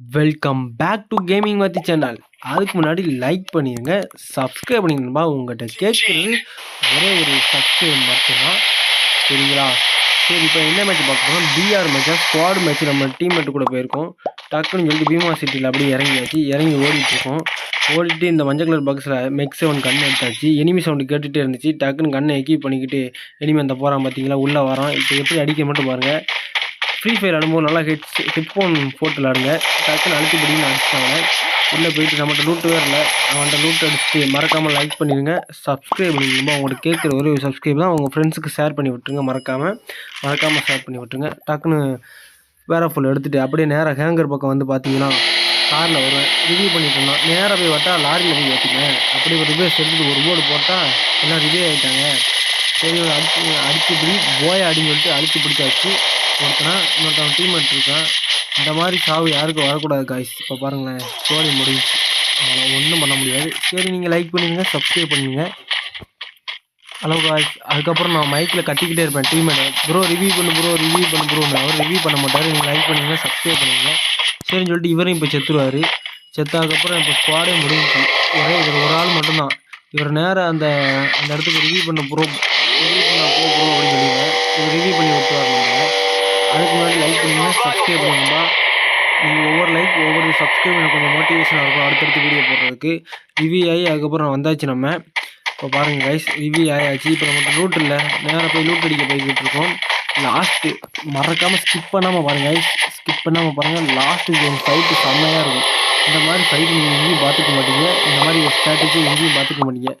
Welcome back to gaming Mathi channel அதுக்கு முன்னாடி like பண்ணிடுங்க சப்ஸ்கிரைப் பண்ணிடுங்கப்பா உங்கள்கிட்ட கேட்குறது ஒரே ஒரு சப்ஸ்கிரைப் மட்டும்தான். சரிங்களா? சரி இப்போ என்ன மேட்ச் பார்க்க போகிறோம் பிஆர் மேட்சாக ஸ்குவாட் மேட்ச் நம்ம டீம்மேட் கூட போயிருக்கோம். டக்குன்னு சொல்லிட்டு பீமா சிட்டியில் அப்படியே இறங்கியாச்சு. இறங்கி ஓடிட்டுருக்கோம் ஓடிட்டு இந்த மஞ்சள் கலர் பாக்ஸில் மெக்ஸ் செவன் கண் எடுத்தாச்சு. எனிமி சவுண்டு கேட்டுகிட்டே இருந்துச்சு. டக்குன்னு கண்ணை எக்யூப் பண்ணிக்கிட்டு எனிமி அந்த போகிறான் பார்த்தீங்களா உள்ளே வரான். இப்போ எப்படி அடிக்க மட்டும் பாருங்கள் ஃப்ரீ ஃபயர் அனுபவம் நல்லா ஹெட்ஸ் ஹெட்ஃபோன் போட்டு விளாடுங்க டக்குன்னு அழுத்திப்படின்னு அடிச்சிட்டாங்க உள்ளே போயிட்டு நம்மகிட்ட லூட்டு வேறு இல்லை. அவன்கிட்ட லூட் அடிச்சுட்டு மறக்காமல் லைக் பண்ணிடுங்க. சப்ஸ்கிரைப் பண்ணிடுங்க உங்களுக்கு கேட்குற ஒரே ஒரு சப்ஸ்கிரைப் தான். உங்கள் ஃப்ரெண்ட்ஸுக்கு ஷேர் பண்ணி விட்டுருங்க. மறக்காமல் மறக்காமல் ஷேர் பண்ணி விட்டுருங்க. டக்குன்னு வேற ஃபுல் எடுத்துகிட்டு அப்படியே நேராக ஹேங்கர் பக்கம் வந்து பார்த்தீங்கன்னா காரில் வருவேன். ரிவ்யூ பண்ணிட்டு இருந்தான் நேராக போய் வட்டா லாரியில் போய் ஏற்றினேன் அப்படி ஒரு ரிவ்யூஸ் எடுத்துட்டு ஒரு போர்டு போட்டால் எல்லாம் ரிவ்யூ ஆகிட்டாங்க சரி அடிச்சு அடிச்சு பிடி போய அடின்னு சொல்லிட்டு அடித்து பிடிச்சாச்சு. ஒருத்தனா இன்னொருத்தவன் டீம் இருக்கான். இந்த மாதிரி சாவு யாருக்கும் வரக்கூடாது காய்ஸ் இப்போ பாருங்களேன் ஸ்டோரி முடிஞ்சு அவ்வளோ ஒன்றும் பண்ண முடியாது. சரி நீங்கள் லைக் பண்ணுங்க சப்ஸ்கிரைப் பண்ணுங்கள் ஹலோ காய்ஸ் அதுக்கப்புறம் நான் மைக்கில் கட்டிக்கிட்டே இருப்பேன் டீமேட் ப்ரோ ரிவ்யூ பண்ணு ப்ரோ ரிவ்யூ பண்ணு ப்ரோ அவர் ரிவ்யூ பண்ண மாட்டார். நீங்கள் லைக் பண்ணுங்க சப்ஸ்கிரைப் பண்ணுங்கள் சரின்னு சொல்லிட்டு இவரையும் இப்போ செத்துருவார். செத்தாதுக்கப்புறம் இப்போ ஸ்குவாடே முடிஞ்சு ஒரே இவர் ஒரு ஆள் மட்டும்தான். இவர் நேராக அந்த அந்த இடத்துக்கு ரிவ்யூ பண்ண ப்ரோ ரிவ்யூ பண்ண போ ப்ரோ அப்படின்னு சொல்லிடுவேன் இவர் ரிவ்யூ பண்ணி விட்டுருவார் நம்ம அதுக்கு முன்னாடி லைக் பண்ணுங்கள் சப்ஸ்கிரைப் பண்ணுங்கப்பா நீங்கள் ஒவ்வொரு லைக் ஒவ்வொரு சப்ஸ்கிரைப் எனக்கு கொஞ்சம் மோட்டிவேஷனாக இருக்கும் அடுத்தடுத்து வீடியோ போடுறதுக்கு. ரிவ்யூ ஆகி அதுக்கப்புறம் வந்தாச்சு நம்ம. இப்போ பாருங்கள் கைஸ் ரிவ்யூ ஆயாச்சு. இப்போ நம்மகிட்ட லூட் இல்லை. நேராக போய் லூட் அடிக்க போய்கிட்டு இருக்கோம். லாஸ்ட்டு மறக்காமல் ஸ்கிப் பண்ணாமல் பாருங்கள் கைஸ் ஸ்கிப் பண்ணாமல் பாருங்கள் லாஸ்ட்டு கேம் ஃபைட்டு செம்மையாக இருக்கும். இந்த மாதிரி ஃபைட் நீங்கள் எங்கேயும் பார்த்துக்க மாட்டீங்க. இந்த மாதிரி ஒரு ஸ்ட்ராட்டஜி எங்கேயும் பார்த்துக்க மாட்டீங்க.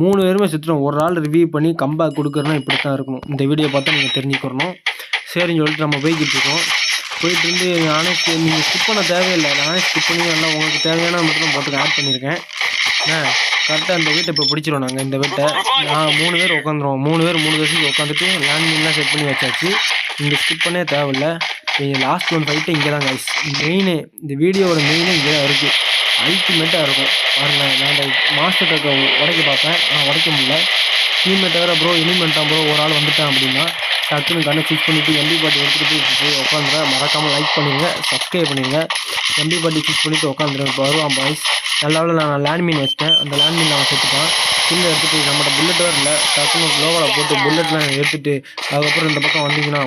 மூணு பேருமே சுற்றுறோம் ஒரு ஆள் ரிவ்யூ பண்ணி கம்பேக் கொடுக்குறோன்னா இப்படி தான் இருக்கணும். இந்த வீடியோ பார்த்தா நீங்கள் தெரிஞ்சுக்கிறணும். சரின்னு சொல்லிட்டு நம்ம போய்கிட்டு இருக்கோம். போயிட்டு இருந்து நானே நீங்கள் ஸ்கிப் பண்ண தேவையில்லை. நானே ஸ்கிப் பண்ணி நல்லா உங்களுக்கு தேவையான மட்டும் தான் போட்டு ஆட் பண்ணியிருக்கேன் ஆ கரெக்டாக இந்த வீட்டை இப்போ பிடிச்சிருவோம் நாங்கள் இந்த வீட்டை. நான் மூணு பேர் உட்காந்துருவோம். மூணு பேர் மூணு பேருக்கு உட்காந்துட்டு லேண்ட்மின்லாம் செட் பண்ணி வச்சாச்சு. இங்கே ஸ்கிப் பண்ணே தேவையில்லை. நீங்கள் லாஸ்ட் ஒன் ஃபைட்டு இங்கே தான் கைஸ் மெயினு இந்த வீடியோவோட மெயினே இங்கே தான் இருக்குது அல்டிமேட்டாக இருக்கும். பாருங்கள் நான் இந்த மாஸ்டர் டக்கை உடைக்க பார்ப்பேன் ஆனால் உடைக்க முடியல. டீம்மேட் வேறு ப்ரோ இனிமெண்ட்டாக ப்ரோ ஒரு ஆள் வந்துட்டேன் அப்படின்னா டக்குன்னு கண்ணை ஃபிக்ஸ் பண்ணிவிட்டு எம்பி பாட்டி எடுத்துகிட்டு போய் உட்காந்துருவேன் மறக்காமல் லைக் பண்ணிடுங்க சப்ஸ்கிரைப் பண்ணுங்க எம்பி பாட்டி ஃபிக்ஸ் பண்ணிவிட்டு உட்காந்துருவேன் இப்போ வருவான் பாய்ஸ் நல்லாவில் நான் லேண்ட் மீன் வச்சிட்டேன் அந்த லேண்ட் மீன் நான் செத்துட்டான். கீழே எடுத்துகிட்டு நம்மகிட்ட புல்லட் இல்லை. டக்குன்னு க்ளோவில் போட்டு புல்லட்லாம் எடுத்துகிட்டு அதுக்கப்புறம் இந்த பக்கம் வந்தீங்கன்னா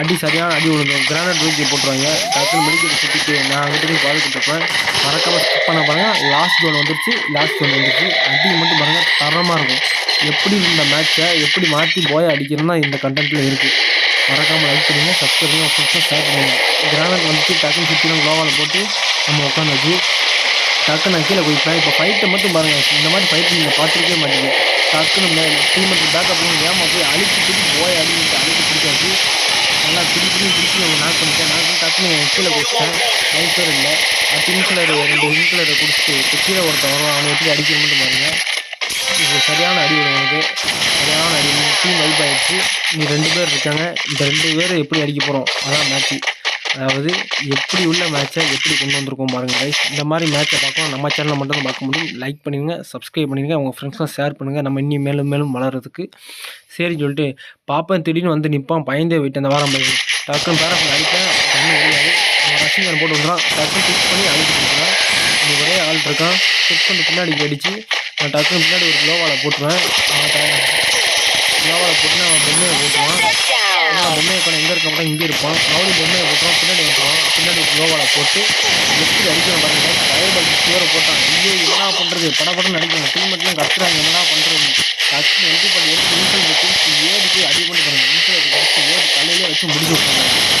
அடி சரியான அடி விழுந்தோம் கிரானைட் தூக்கி போட்டுருவாங்க. டக்குனு மெடிக்கல் சுற்றிட்டு நான் அங்கிட்டு போய் பாதுகிட்டு மறக்காமல் ஸ்கிப் பண்ண பாருங்கள் லாஸ்ட் ஒன் வந்துருச்சு. லாஸ்ட் ஒன் வந்துருச்சு. அடி மட்டும் பாருங்கள் தரமாக இருக்கும். எப்படி இந்த மேட்ச்சை எப்படி மாற்றி போய் அடிக்கணும்னா இந்த கண்டென்ட்டில் இருக்குது மறக்காமல் லைக் பண்ணுங்கள் சப்ஸ்கிரைப் பண்ணுங்கள் ஷேர் பண்ணுங்கள் கிரானைட் வந்துட்டு டக்குன்னு சுற்றிலும் க்ளோவால் போட்டு நம்ம உட்காந்துச்சு டக்குன்னு நான் கீழே போய்ப்பேன். இப்போ ஃபைட்டை மட்டும் பாருங்கள் இந்த மாதிரி ஃபைட்டு நீங்கள் பார்த்துருக்கவே மாட்டீங்க. டக்குன்னு டீமெட்டு பேக்கப் பண்ணி ஏமா போய் அழிச்சு போய் அடிக்கிட்டு அழிச்சு பிடிக்காது நல்லா பிடி பிடி பிடிச்சி அவங்க நாக் பண்ணிட்டேன். நான் பண்ணி டக்குன்னு கீழே குடிச்சிட்டேன் நைட் பேர் இல்லை. பிங்க் கலர் ரெண்டு இன்குலரை குடிச்சிட்டு கீழே ஒருத்தன் வருவான். அவனை எப்படி அடிக்க மட்டும் பாருங்க. இது சரியான அடி வரும் எனக்கு. சரியான அடி. டீம் வைப் ஆகிடுச்சு இங்கே ரெண்டு பேர் இருக்காங்க. இந்த ரெண்டு பேர் எப்படி அடிக்க போகிறோம் அதான் மேட்ச்சு அதாவது எப்படி உள்ள மேட்ச்சை எப்படி கொண்டு வந்திருக்கோம் பாருங்கள் கைஸ் இந்த மாதிரி மேட்ச்சை பார்க்கணும். நம்ம சேனலில் மட்டும் தான் பார்க்க முடியும். லைக் பண்ணிடுங்க சப்ஸ்கிரைப் பண்ணிடுங்க உங்கள் ஃப்ரெண்ட்ஸ்லாம் ஷேர் பண்ணுங்கள் நம்ம இன்னும் மேலும் மேலும் வளர்கிறதுக்கு சரி சொல்லிட்டு பாப்பேன் திடீர்னு வந்து நிற்பான் பயந்தே போயிட்டு அந்த வாரம் பையன் டக்குன்னு பேரஃபில் அடிப்பேன். தண்ணி வெளியாது அவன் போட்டு வந்துடுறான். டக்குன்னு ஃபிக்ஸ் பண்ணி அழிச்சு கொடுக்குறான் இங்கே ஒரே ஆள் இருக்கான். ஃபிக்ஸ் பண்ணி பின்னாடி அடித்து நான் டக்குன்னு பின்னாடி ஒரு லோவாவில் போட்டுருவேன். லோவாவில் போட்டுனா அவன் பெண்ணை போட்டுருவான். பண்ண இங்கே இருப்பான். அவனுக்கு பொம்மையை போட்டுருவான் பின்னாடி வந்துடுவான் பின்னாடி க்ளோவால் போட்டு எப்படி அடிக்கணும் பாருங்க ஃபயர் பால் வேறு போட்டான். ஐயோ என்ன பண்ணுறது படப்படம் நடிக்கணும் டீமெட்லாம் கத்துறாங்க. என்ன பண்ணுறது டக்குன்னு எம்பி பண்ணி எடுத்து இன்சல் வச்சு ஏறி போய் அடி பண்ணி பாருங்க இன்சல் வச்சு ஏறி தலையிலே வச்சு முடிச்சு விட்டுருந்தாங்க